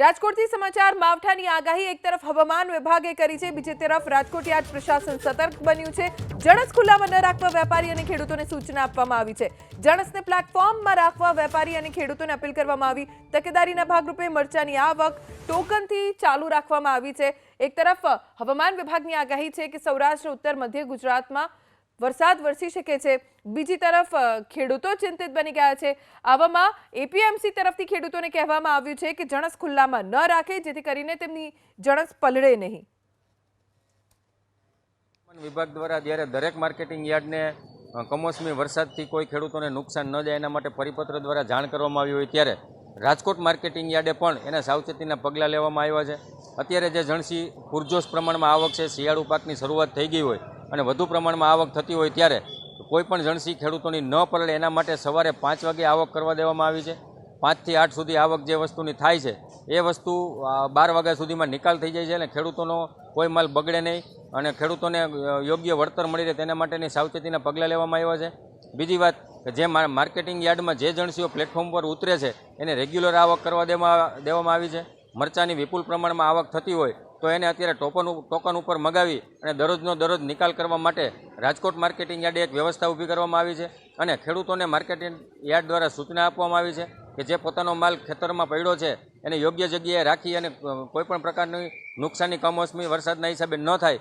રાજકોટથી સમાચાર, માવઠાની આગાહી એક તરફ હવામાન વિભાગે કરી છે, બીજી તરફ રાજકોટ યાર્ડ પ્રશાસન સતર્ક બન્યું છે. જણસ ખુલ્લામાં ન રાખવા વેપારી અને ખેડૂતોને સૂચના આપવામાં આવી છે. જણસને પ્લેટફોર્મમાં રાખવા વેપારી અને ખેડૂતોને અપીલ કરવામાં આવી. તકેદારીના ભાગરૂપે મરચાની આવક ટોકનથી ચાલુ રાખવામાં આવી છે. એક તરફ હવામાન વિભાગની આગાહી છે કે સૌરાષ્ટ્ર, ઉત્તર, મધ્ય ગુજરાતમાં વરસાદ વરસી શકે છે. બીજી તરફ ખેડૂતો ચિંતિત બની ગયા છે. આવામાં એપીએમસી તરફથી ખેડૂતોને કહેવામાં આવ્યું છે કે જણસ ખુલ્લામાં ન રાખે, જેથી કરીને તેમની જણસ પલળે નહીં. વિભાગ દ્વારા જ્યારે દરેક માર્કેટિંગ યાર્ડને કમોસમી વરસાદથી કોઈ ખેડૂતોને નુકસાન ન જાય એના માટે પરિપત્ર દ્વારા જાણ કરવામાં આવી હોય ત્યારે રાજકોટ માર્કેટિંગ યાર્ડે પણ એના સાવચેતીના પગલાં લેવામાં આવ્યા છે. અત્યારે જે જણસી પૂરજોશ પ્રમાણમાં આવક છે, શિયાળુ પાકની શરૂઆત થઈ ગઈ હોય અને વધુ પ્રમાણમાં આવક થતી હોય ત્યારે કોઈ પણ જણસી ખેડૂતોની ન પલળે એના માટે સવારે પાંચ વાગે આવક કરવા દેવામાં આવી છે. પાંચથી આઠ સુધી આવક જે વસ્તુની થાય છે, એ વસ્તુ બાર વાગ્યા સુધીમાં નિકાલ થઈ જાય છે અને ખેડૂતોનો કોઈ માલ બગડે નહીં અને ખેડૂતોને યોગ્ય વળતર મળી રહે તેના માટેની સાવચેતીના પગલાં લેવામાં આવ્યા છે. બીજી વાત કે જે માર્કેટિંગ યાર્ડમાં જે જણસીઓ પ્લેટફોર્મ પર ઉતરે છે, એને રેગ્યુલર આવક કરવા દેવામાં દેવામાં આવી છે. મરચાની વિપુલ પ્રમાણમાં આવક થતી હોય તો એને અત્યારે ટોકન ટોકન ઉપર મગાવી અને દરરોજનો દરરોજ નિકાલ કરવા માટે રાજકોટ માર્કેટિંગ યાર્ડે એક વ્યવસ્થા ઊભી કરવામાં આવી છે અને ખેડૂતોને માર્કેટિંગ યાર્ડ દ્વારા સૂચના આપવામાં આવી છે કે જે પોતાનો માલ ખેતરમાં પડ્યો છે એને યોગ્ય જગ્યાએ રાખી અને કોઈપણ પ્રકારની નુકસાની કમોસમી વરસાદના હિસાબે ન થાય